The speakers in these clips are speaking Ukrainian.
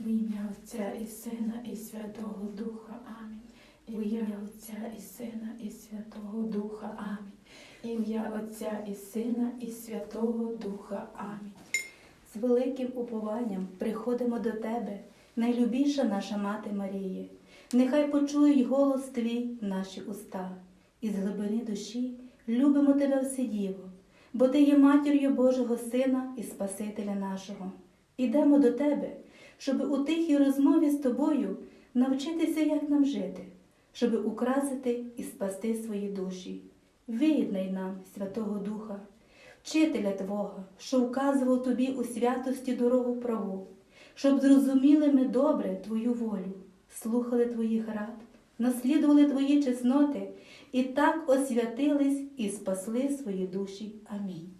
В ім'я Отця і Сина, і Святого Духа. Амінь. В ім'я Отця і Сина, і Святого Духа. Амінь. Ім'я Отця і Сина, і Святого Духа. Амінь. З великим упованням приходимо до Тебе, найлюбіша наша Мати Марія. Нехай почують голос Твій наші уста, і з глибини душі любимо Тебе Вседіво, бо Ти є матір'ю Божого Сина і Спасителя нашого. Ідемо до Тебе, щоб у тихій розмові з Тобою навчитися, як нам жити, щоб украсити і спасти свої душі. Виєднай нам Святого Духа, вчителя Твого, що вказував тобі у святості дорогу праву, щоб зрозуміли ми добре Твою волю, слухали Твоїх рад, наслідували Твої чесноти і так освятились і спасли свої душі. Амінь.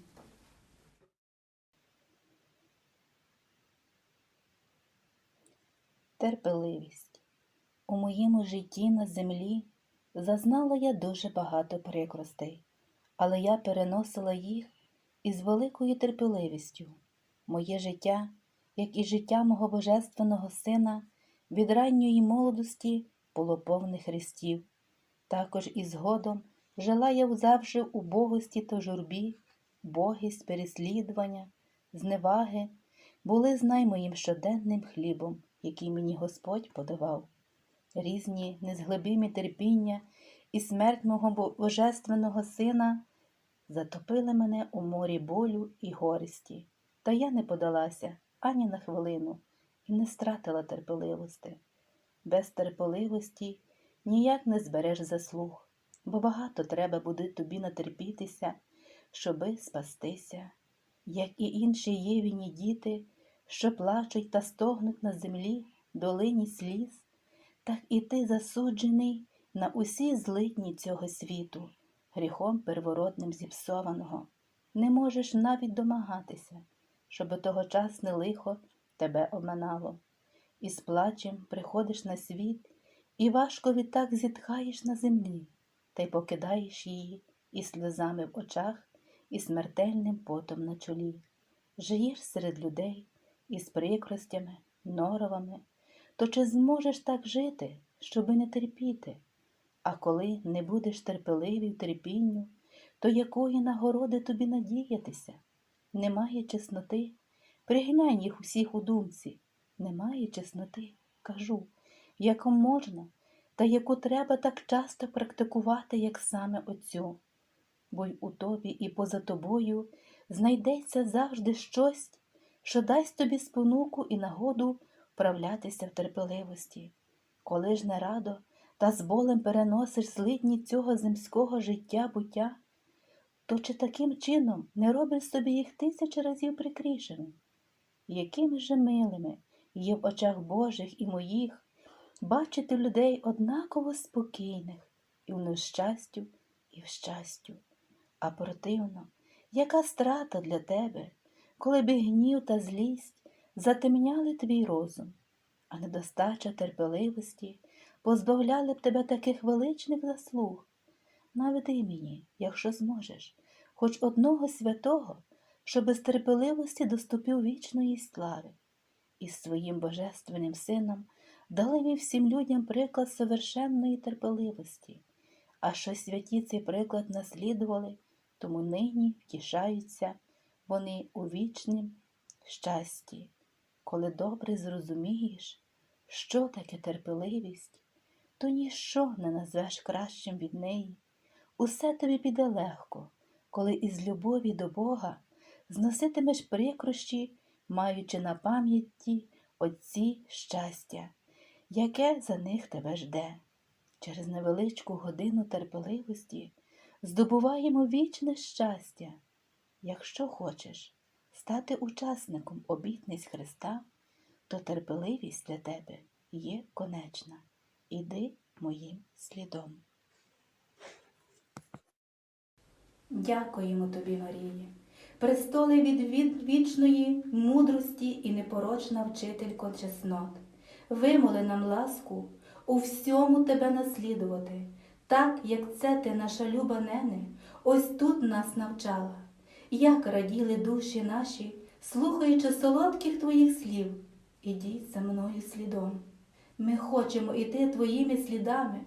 Терпеливість. У моєму житті на землі зазнала я дуже багато прикростей, але я переносила їх із великою терпеливістю. Моє життя, як і життя мого божественного сина, від ранньої молодості було повне хрестів. Також і згодом жила я завжди у богості та журбі, богість, переслідування, зневаги були знай моїм щоденним хлібом, який мені Господь подавав. Різні незглибимі терпіння і смерть мого божественного сина затопили мене у морі болю і горісті, та я не подалася ані на хвилину і не стратила терпеливості. Без терпеливості ніяк не збереш заслуг, бо багато треба буде тобі натерпітися, щоби спастися, як і інші євіні діти, що плачуть та стогнуть на землі долині сліз, так і ти засуджений на усі злидні цього світу, гріхом первородним зіпсованого. Не можеш навіть домагатися, щоби тогочасне лихо тебе оминало. І з плачем приходиш на світ, і важко відтак зітхаєш на землі, та й покидаєш її і сльозами в очах, і смертельним потом на чолі. Жиєш серед людей із прикростями, норовами, то чи зможеш так жити, щоби не терпіти? А коли не будеш терпеливий терпінню, то якої нагороди тобі надіятися? Немає чесноти, приглянь їх усіх у думці. Немає чесноти, кажу, яку можна, та яку треба так часто практикувати, як саме оцю. Бо й у тобі і поза тобою знайдеться завжди щось, що дасть тобі спонуку і нагоду вправлятися в терпеливості. Коли ж не радо та з болем переносиш злидні цього земського життя буття, то чи таким чином не робиш собі їх тисячі разів прикрішеним? Якими же милими є в очах Божих і моїх бачити людей однаково спокійних і в нещастю, і в щастю. А противно, яка страта для тебе, коли б гнів та злість затемняли твій розум, а недостача терпеливості позбавляли б тебе таких величних заслуг. Наведи мені, якщо зможеш, хоч одного святого, що без терпеливості доступив вічної слави, і своїм божественним сином дали ви всім людям приклад совершенної терпеливості, а що святі цей приклад наслідували, тому нині втішаються вони у вічнім щасті. Коли добре зрозумієш, що таке терпеливість, то ніщо не назвеш кращим від неї. Усе тобі піде легко, коли із любові до Бога зноситимеш прикрощі, маючи на пам'яті отці щастя, яке за них тебе жде. Через невеличку годину терпеливості здобуваємо вічне щастя. Якщо хочеш стати учасником обітниць Христа, то терпеливість для тебе є конечна. Іди моїм слідом. Дякуємо тобі, Марії, престоли від, вічної мудрості і непорочна вчителько чеснот. Вимоли нам ласку у всьому тебе наслідувати, так, як це ти, наша люба нене, ось тут нас навчала, як раділи душі наші, слухаючи солодких твоїх слів, ідіть за мною слідом. Ми хочемо іти твоїми слідами.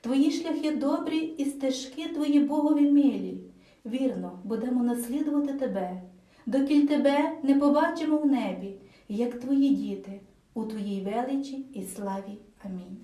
Твої шляхи добрі і стежки твої Богові милі. Вірно, будемо наслідувати тебе, докіль тебе не побачимо в небі, як твої діти, у твоїй величі і славі. Амінь.